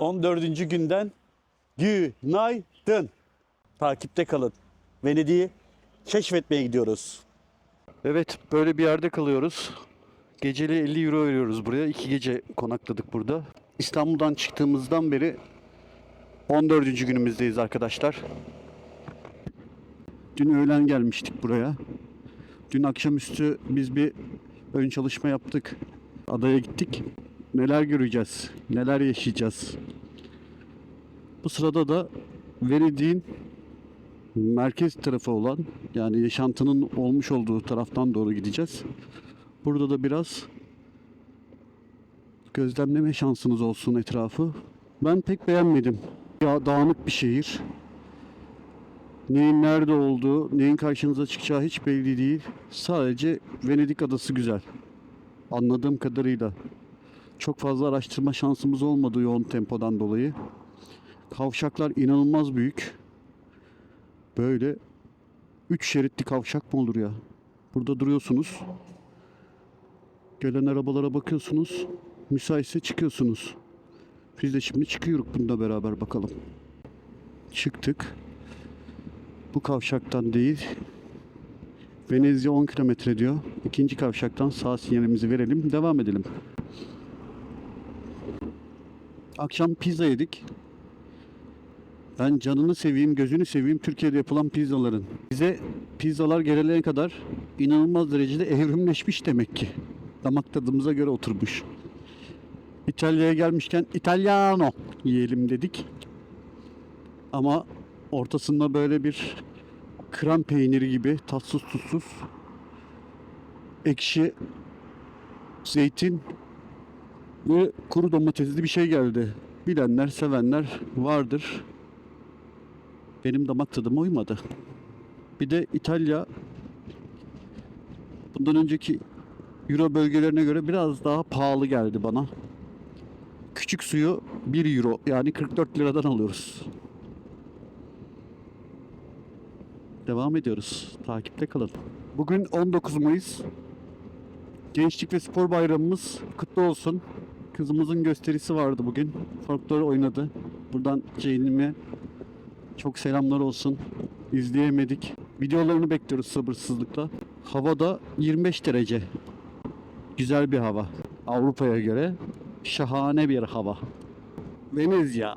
14. günden günaydın. Takipte kalın. Venedik'i keşfetmeye gidiyoruz. Evet böyle bir yerde kalıyoruz. Geceli 50 euro veriyoruz buraya. İki gece konakladık burada. İstanbul'dan çıktığımızdan beri 14. günümüzdeyiz arkadaşlar. Dün öğlen gelmiştik buraya. Dün akşamüstü biz bir ön çalışma yaptık. Adaya gittik. Neler göreceğiz, neler yaşayacağız. Bu sırada da Venedik'in merkez tarafı olan yani yaşantının olmuş olduğu taraftan doğru gideceğiz. Burada da biraz gözlemleme şansınız olsun etrafı. Ben pek beğenmedim. Ya dağınık bir şehir. Neyin nerede olduğu, neyin karşınıza çıkacağı hiç belli değil. Sadece Venedik adası güzel. Anladığım kadarıyla. Çok fazla araştırma şansımız olmadı yoğun tempodan dolayı. Kavşaklar inanılmaz büyük. Böyle 3 şeritli kavşak mı olur ya? Burada duruyorsunuz. Gelen arabalara bakıyorsunuz. Müsaitse çıkıyorsunuz. Biz de şimdi çıkıyoruz bununla beraber bakalım. Çıktık. Bu kavşaktan değil. Venezia 10 kilometre diyor. İkinci kavşaktan sağ sinyalimizi verelim. Devam edelim. Akşam pizza yedik. Ben canını seveyim, gözünü seveyim Türkiye'de yapılan pizzaların. Bize pizzalar gelene kadar inanılmaz derecede evrimleşmiş demek ki. Damak tadımıza göre oturmuş. İtalya'ya gelmişken İtalyano yiyelim dedik. Ama ortasında böyle bir krem peyniri gibi tatsız tuzsuz ekşi zeytin ve kuru domatesli bir şey geldi. Bilenler, sevenler vardır. Benim damak tadıma uymadı. Bir de İtalya bundan önceki Euro bölgelerine göre biraz daha pahalı geldi bana. Küçük suyu 1 euro yani 44 liradan alıyoruz. Devam ediyoruz. Takipte kalın. Bugün 19 Mayıs. Gençlik ve Spor Bayramımız kutlu olsun. Kızımızın gösterisi vardı bugün. Folklor oynadı. Buradan Ceylin'ime çok selamlar olsun. İzleyemedik. Videolarını bekliyoruz sabırsızlıkla. Havada 25 derece. Güzel bir hava. Avrupa'ya göre şahane bir hava. Venezia.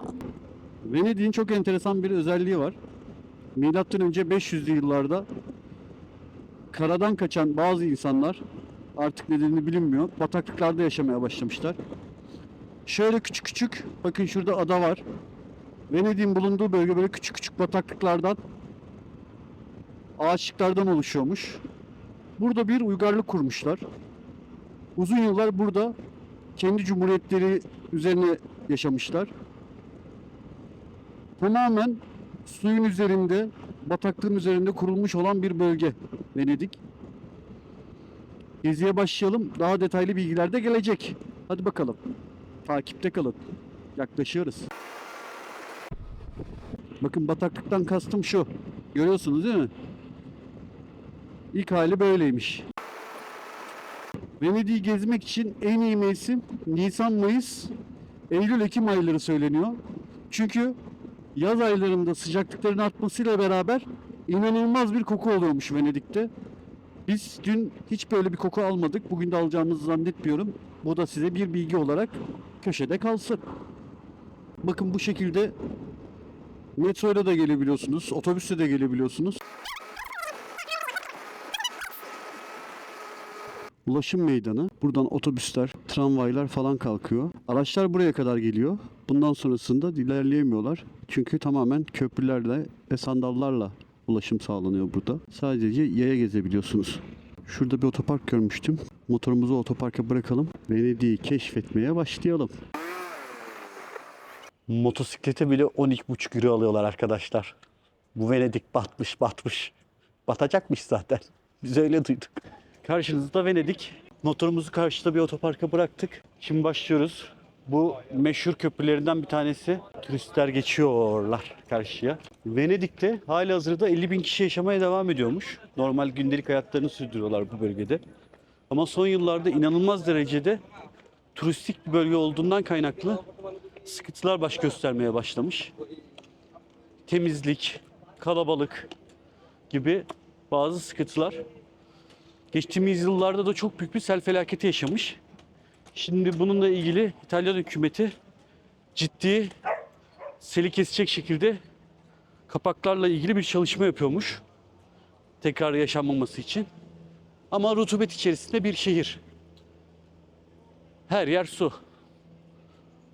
Venedik'in çok enteresan bir özelliği var. Milattan önce 500'lü yıllarda karadan kaçan bazı insanlar artık nedenini bilinmiyor. Bataklıklarda yaşamaya başlamışlar. Şöyle küçük küçük bakın şurada ada var. Venedik'in bulunduğu bölge böyle küçük küçük bataklıklardan ağaçlıklardan oluşuyormuş. Burada bir uygarlık kurmuşlar. Uzun yıllar burada kendi cumhuriyetleri üzerine yaşamışlar. Tamamen suyun üzerinde, bataklığın üzerinde kurulmuş olan bir bölge Venedik. Geziye başlayalım. Daha detaylı bilgiler de gelecek. Hadi bakalım. Takipte kalın. Yaklaşıyoruz. Bakın bataklıktan kastım şu. Görüyorsunuz değil mi? İlk hali böyleymiş. Venedik'i gezmek için en iyi mevsim Nisan, Mayıs, Eylül, Ekim ayları söyleniyor. Çünkü yaz aylarında sıcaklıkların artmasıyla beraber inanılmaz bir koku oluyormuş Venedik'te. Biz dün hiç böyle bir koku almadık. Bugün de alacağımızı zannetmiyorum. Bu da size bir bilgi olarak köşede kalsın. Bakın bu şekilde metroyla da gelebiliyorsunuz, otobüsle de gelebiliyorsunuz. Ulaşım meydanı. Buradan otobüsler, tramvaylar falan kalkıyor. Araçlar buraya kadar geliyor. Bundan sonrasında ilerleyemiyorlar. Çünkü tamamen köprülerle ve sandallarla ulaşım sağlanıyor burada. Sadece yaya gezebiliyorsunuz. Şurada bir otopark görmüştüm. Motorumuzu otoparka bırakalım. Venedik'i keşfetmeye başlayalım. Motosiklete bile 12,5 euro alıyorlar arkadaşlar. Bu Venedik batmış batmış. Batacakmış zaten. Biz öyle duyduk. Karşınızda Venedik. Motorumuzu karşıda bir otoparka bıraktık. Şimdi başlıyoruz. Bu meşhur köprülerinden bir tanesi. Turistler geçiyorlar karşıya. Venedik'te hali hazırda 50 bin kişi yaşamaya devam ediyormuş. Normal gündelik hayatlarını sürdürüyorlar bu bölgede. Ama son yıllarda inanılmaz derecede turistik bir bölge olduğundan kaynaklı sıkıntılar baş göstermeye başlamış. Temizlik, kalabalık gibi bazı sıkıntılar. Geçtiğimiz yıllarda da çok büyük bir sel felaketi yaşamış. Şimdi bununla ilgili İtalyan hükümeti ciddi seli kesecek şekilde kapaklarla ilgili bir çalışma yapıyormuş. Tekrar yaşanmaması için. Ama rutubet içerisinde bir şehir. Her yer su.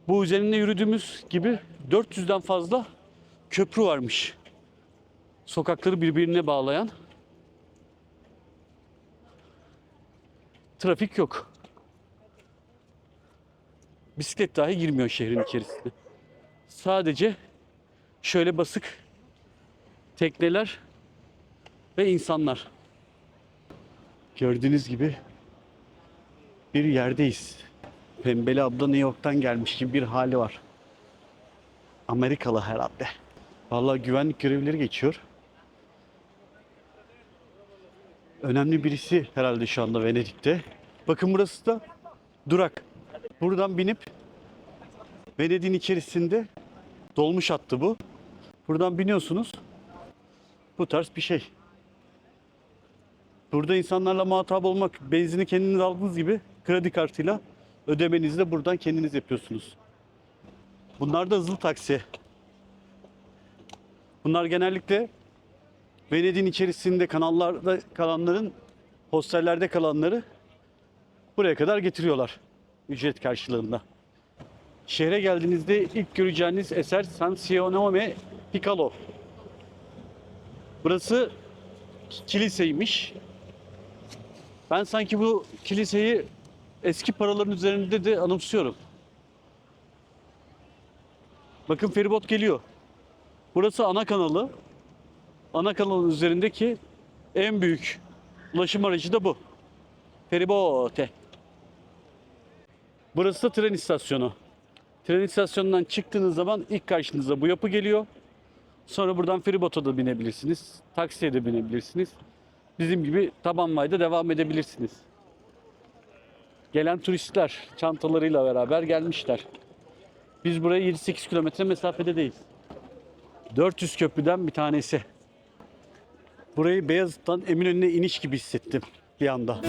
Bu üzerinde yürüdüğümüz gibi 400'den fazla köprü varmış. Sokakları birbirine bağlayan. Trafik yok. Bisiklet dahi girmiyor şehrin içerisine. Sadece şöyle basık tekneler ve insanlar. Gördüğünüz gibi bir yerdeyiz. Pembeli abla New York'tan gelmiş gibi bir hali var. Amerikalı herhalde. Vallahi güvenlik görevlileri geçiyor. Önemli birisi herhalde şu anda Venedik'te. Bakın burası da durak. Buradan binip Venedik'in içerisinde dolmuş hattı bu. Buradan biniyorsunuz. Bu tarz bir şey. Burada insanlarla muhatap olmak, benzini kendiniz aldığınız gibi kredi kartıyla ödemenizi de buradan kendiniz yapıyorsunuz. Bunlar da hızlı taksi. Bunlar genellikle Venedik'in içerisinde kanallarda kalanların, hostellerde kalanları buraya kadar getiriyorlar ücret karşılığında. Şehre geldiğinizde ilk göreceğiniz eser San Simeone Piccolo. Burası kiliseymiş. Ben sanki bu kiliseyi eski paraların üzerinde de anımsıyorum. Bakın feribot geliyor. Burası ana kanalı. Ana kanalın üzerindeki en büyük ulaşım aracı da bu. Feribote. Burası da tren istasyonu. Tren istasyonundan çıktığınız zaman ilk karşınıza bu yapı geliyor. Sonra buradan feribota da binebilirsiniz. Taksiye de binebilirsiniz. Bizim gibi taban vayda devam edebilirsiniz. Gelen turistler çantalarıyla beraber gelmişler. Biz buraya 7-8 kilometre mesafedeyiz. 400 köprüden bir tanesi. Burayı Beyazıt'tan Eminönü'ne iniş gibi hissettim bir anda.